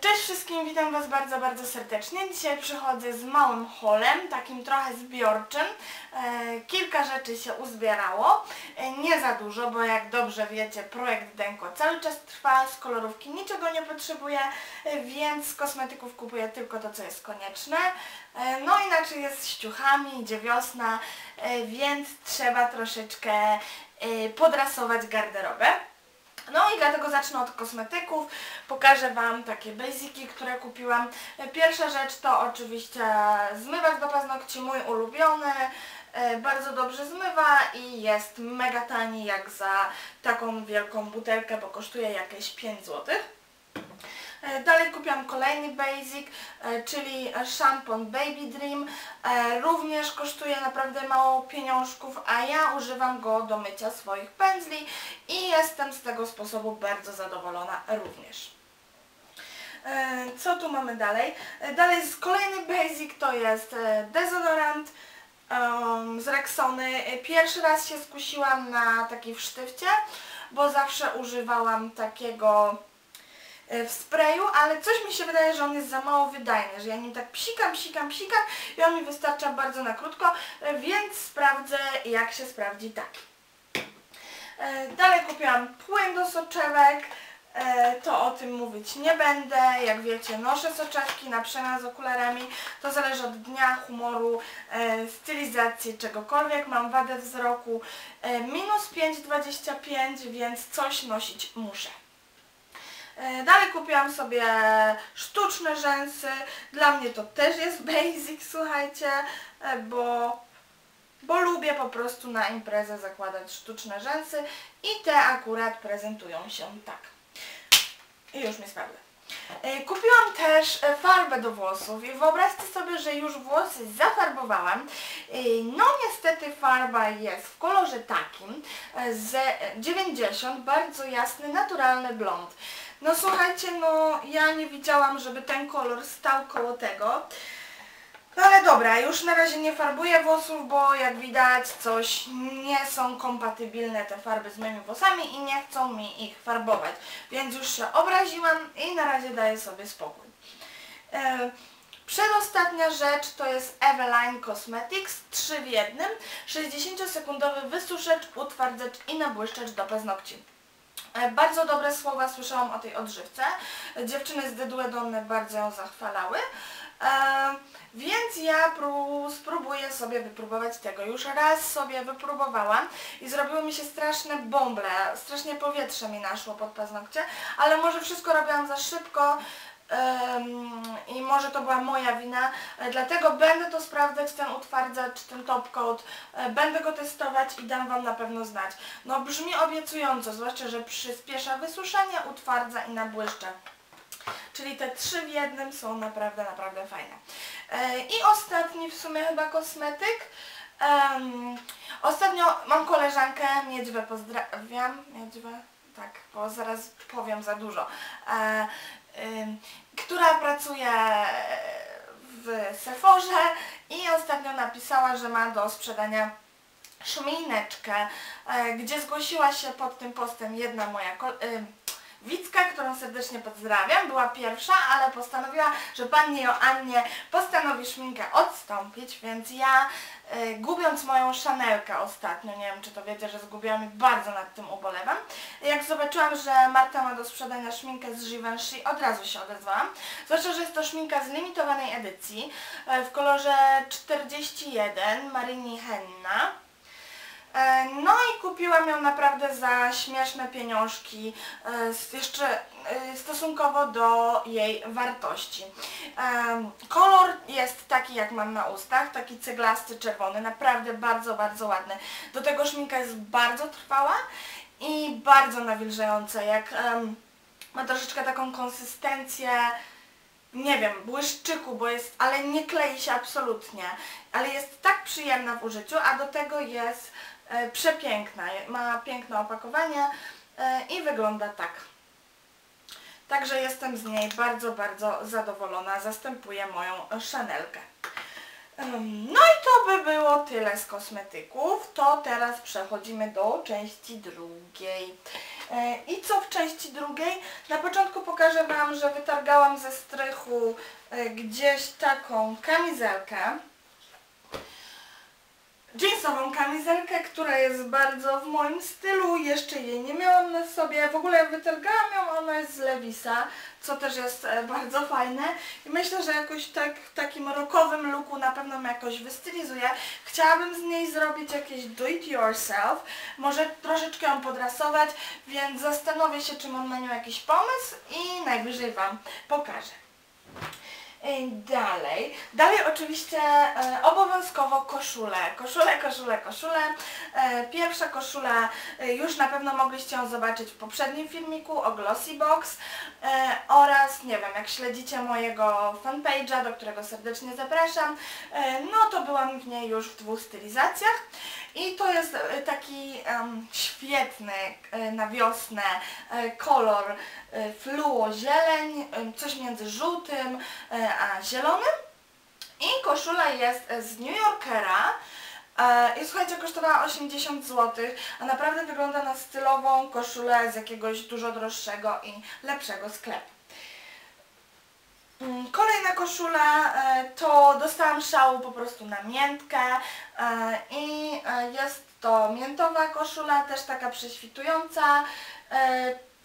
Cześć wszystkim, witam Was bardzo, bardzo serdecznie. Dzisiaj przychodzę z małym holem, takim trochę zbiorczym. E, Kilka rzeczy się uzbierało, E, nie za dużo, bo jak dobrze wiecie, projekt Denko cały czas trwa, z kolorówki niczego nie potrzebuję, e, więc z kosmetyków kupuję tylko to, co jest konieczne. No inaczej jest z ciuchami, idzie wiosna, więc trzeba troszeczkę podrasować garderobę. No i dlatego zacznę od kosmetyków. Pokażę Wam takie basiki, które kupiłam. Pierwsza rzecz to oczywiście zmywacz do paznokci, mój ulubiony. E, Bardzo dobrze zmywa i jest mega tani jak za taką wielką butelkę, bo kosztuje jakieś 5 zł. E, Dalej kupiłam kolejny basic, e, czyli szampon Baby Dream. E, Również kosztuje naprawdę mało pieniążków, a ja używam go do mycia swoich pędzli i jestem z tego sposobu bardzo zadowolona również. Co tu mamy dalej? Dalej jest kolejny basic, to jest dezodorant z Rexony. Pierwszy raz się skusiłam na taki w sztywcie, bo zawsze używałam takiego w sprayu, ale coś mi się wydaje, że on jest za mało wydajny, że ja nim tak psikam, psikam, psikam i on mi wystarcza bardzo na krótko, e, więc sprawdzę jak się sprawdzi taki. E, Dalej kupiłam płyn do soczewek, e, to o tym mówić nie będę, jak wiecie noszę soczewki na przemian z okularami, to zależy od dnia, humoru, e, stylizacji, czegokolwiek, mam wadę wzroku e, minus 5,25, więc coś nosić muszę. E, Dalej kupiłam sobie sztuczne rzęsy. Dla mnie to też jest basic, słuchajcie, e, bo, bo lubię po prostu na imprezę zakładać sztuczne rzęsy i te akurat prezentują się tak. I już mi sprawdzę. E, Kupiłam też farbę do włosów i wyobraźcie sobie, że już włosy zafarbowałam. No niestety farba jest w kolorze takim z 90, bardzo jasny, naturalny blond. No słuchajcie, no ja nie widziałam, żeby ten kolor stał koło tego. No ale dobra, już na razie nie farbuję włosów, bo jak widać coś nie są kompatybilne te farby z moimi włosami i nie chcą mi ich farbować. Więc już się obraziłam i na razie daję sobie spokój. E, Przedostatnia rzecz to jest Eveline Cosmetics 3 w jednym 60-sekundowy wysuszacz, utwardzacz i nabłyszczacz do paznokci. E, Bardzo dobre słowa słyszałam o tej odżywce. Dziewczyny z Deduedonne bardzo ją zachwalały. E, więc ja pró- spróbuję sobie wypróbować tego. Już raz sobie wypróbowałam i zrobiły mi się straszne bąble, strasznie powietrze mi naszło pod paznokcie, ale może wszystko robiłam za szybko i może to była moja wina, dlatego będę to sprawdzać, ten utwardzacz, ten top coat, e, będę go testować i dam Wam na pewno znać. No brzmi obiecująco, zwłaszcza, że przyspiesza wysuszenie, utwardza i nabłyszcza. Czyli te trzy w jednym są naprawdę, naprawdę fajne. E, I ostatni w sumie chyba kosmetyk. Ostatnio mam koleżankę, Miedźwę pozdrawiam, Miedźwę, tak, bo zaraz powiem za dużo, e, która pracuje w Sephorze i ostatnio napisała, że ma do sprzedania szmineczkę, e, gdzie zgłosiła się pod tym postem jedna moja Wicka, którą serdecznie pozdrawiam, była pierwsza, ale postanowiła, że pani Joannie postanowi szminkę odstąpić, więc ja y, gubiąc moją szanelkę ostatnio, nie wiem czy to wiecie, że zgubiłam i bardzo nad tym ubolewam, jak zobaczyłam, że Marta ma do sprzedania szminkę z Givenchy, od razu się odezwałam, zwłaszcza, że jest to szminka z limitowanej edycji y, w kolorze 41 Marini Henna. Kupiłam ją naprawdę za śmieszne pieniążki, e, jeszcze e, stosunkowo do jej wartości. Kolor jest taki jak mam na ustach, taki ceglasty, czerwony, naprawdę bardzo, bardzo ładny. Do tego szminka jest bardzo trwała i bardzo nawilżająca, jak ma troszeczkę taką konsystencję nie wiem, błyszczyku, bo jest, ale nie klei się absolutnie, ale jest tak przyjemna w użyciu, a do tego jest przepiękna, ma piękne opakowanie e, i wygląda tak. Także jestem z niej bardzo, bardzo zadowolona, zastępuje moją Chanelkę. No i to by było tyle z kosmetyków, to teraz przechodzimy do części drugiej. E, I co w części drugiej? Na początku pokażę Wam, że wytargałam ze strychu e, gdzieś taką kamizelkę. Jeansową kamizelkę, która jest bardzo w moim stylu, jeszcze jej nie miałam na sobie, w ogóle wytargałam ją, ona jest z Levisa, co też jest e, bardzo fajne i myślę, że jakoś tak w takim rockowym looku na pewno mnie jakoś wystylizuję. Chciałabym z niej zrobić jakieś do it yourself, może troszeczkę ją podrasować, więc zastanowię się, czy mam na nią jakiś pomysł i najwyżej Wam pokażę. Dalej. Dalej oczywiście e, obowiązkowo koszule. Koszule, koszule, koszule. E, pierwsza koszula e, już na pewno mogliście ją zobaczyć w poprzednim filmiku o Glossy Box e, oraz, nie wiem, jak śledzicie mojego fanpage'a, do którego serdecznie zapraszam, e, no to byłam w niej już w dwóch stylizacjach. I to jest e, taki em, świetny e, na wiosnę e, kolor fluo zieleń, e, coś między żółtym a zielonym. I koszula jest z New Yorkera. I słuchajcie, kosztowała 80 zł, a naprawdę wygląda na stylową koszulę z jakiegoś dużo droższego i lepszego sklepu. Mm, Kolejna koszula e, to dostałam szału po prostu na miętkę e, i e, jest to miętowa koszula, też taka prześwitująca,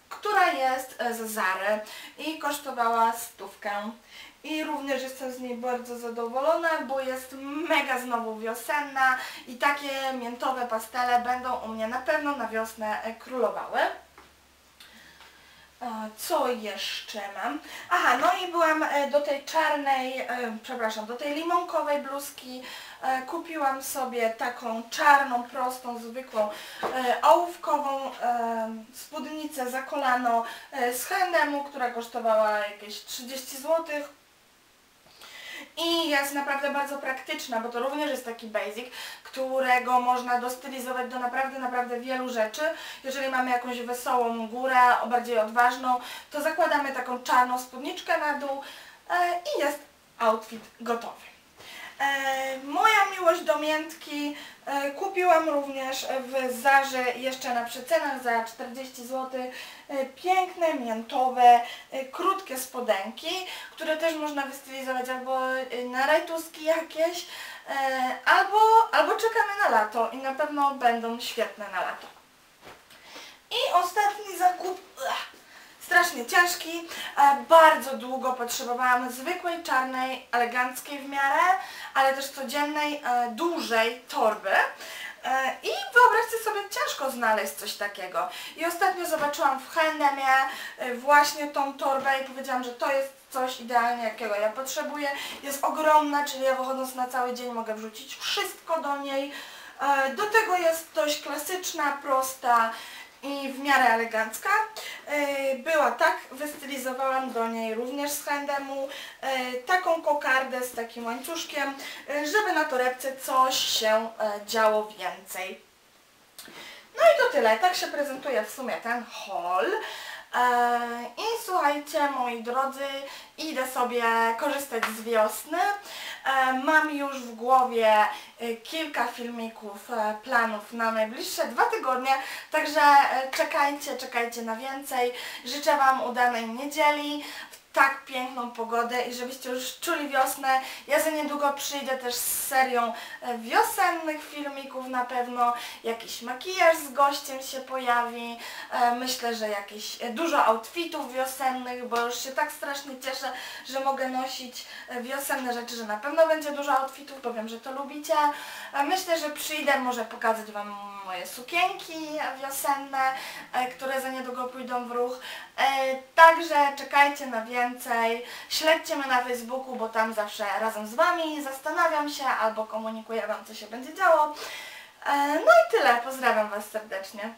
która jest z Zary i kosztowała stówkę. I również jestem z niej bardzo zadowolona, bo jest mega znowu wiosenna i takie miętowe pastele będą u mnie na pewno na wiosnę królowały. E, Co jeszcze mam? Aha, no i byłam e, do tej czarnej, e, przepraszam, do tej limonkowej bluzki kupiłam sobie taką czarną, prostą, zwykłą, ołówkową spódnicę za kolano z H&M, która kosztowała jakieś 30 zł. I jest naprawdę bardzo praktyczna, bo to również jest taki basic, którego można dostylizować do naprawdę, naprawdę wielu rzeczy. Jeżeli mamy jakąś wesołą górę, bardziej odważną, to zakładamy taką czarną spódniczkę na dół e, i jest outfit gotowy. E, moja miłość do miętki e, kupiłam również w Zarze jeszcze na przecenach za 40 zł. E, piękne, miętowe, krótkie spodenki, które też można wystylizować albo na rajtuski jakieś, albo, albo czekamy na lato i na pewno będą świetne na lato. I ostatni zakup, ach, strasznie ciężki, bardzo długo potrzebowałam zwykłej, czarnej, eleganckiej w miarę, ale też codziennej, e, dużej torby. E, I wyobraźcie sobie, ciężko znaleźć coś takiego. I ostatnio zobaczyłam w H&M-ie e, właśnie tą torbę i powiedziałam, że to jest coś idealnie, jakiego ja potrzebuję. Jest ogromna, czyli ja wychodząc na cały dzień mogę wrzucić wszystko do niej. Do tego jest dość klasyczna, prosta i w miarę elegancka. E, Była tak, wystylizowałam do niej również z H&M-u e, taką kokardę z takim łańcuszkiem, e, żeby na torebce coś się działo więcej. No i to tyle. Tak się prezentuje w sumie ten haul. I słuchajcie, moi drodzy, idę sobie korzystać z wiosny. E, Mam już w głowie e, kilka filmików, e, planów na najbliższe dwa tygodnie, także czekajcie, czekajcie na więcej. Życzę Wam udanej niedzieli, w tak piękną pogodę i żebyście już czuli wiosnę. Ja za niedługo przyjdę też z serią e, wiosennych filmików na pewno. Jakiś makijaż z gościem się pojawi. E, Myślę, że jakieś e, dużo outfitów wiosennych, bo już się tak strasznie cieszę, że mogę nosić wiosenne rzeczy, że na pewno będzie dużo outfitów, bo wiem, że to lubicie. Myślę, że przyjdę może pokazać Wam moje sukienki wiosenne, e, które za niedługo pójdą w ruch. E, Także czekajcie na więcej. Śledźcie mnie na Facebooku, bo tam zawsze razem z Wami zastanawiam się albo komunikuję Wam, co się będzie działo. E, No i tyle. Pozdrawiam Was serdecznie.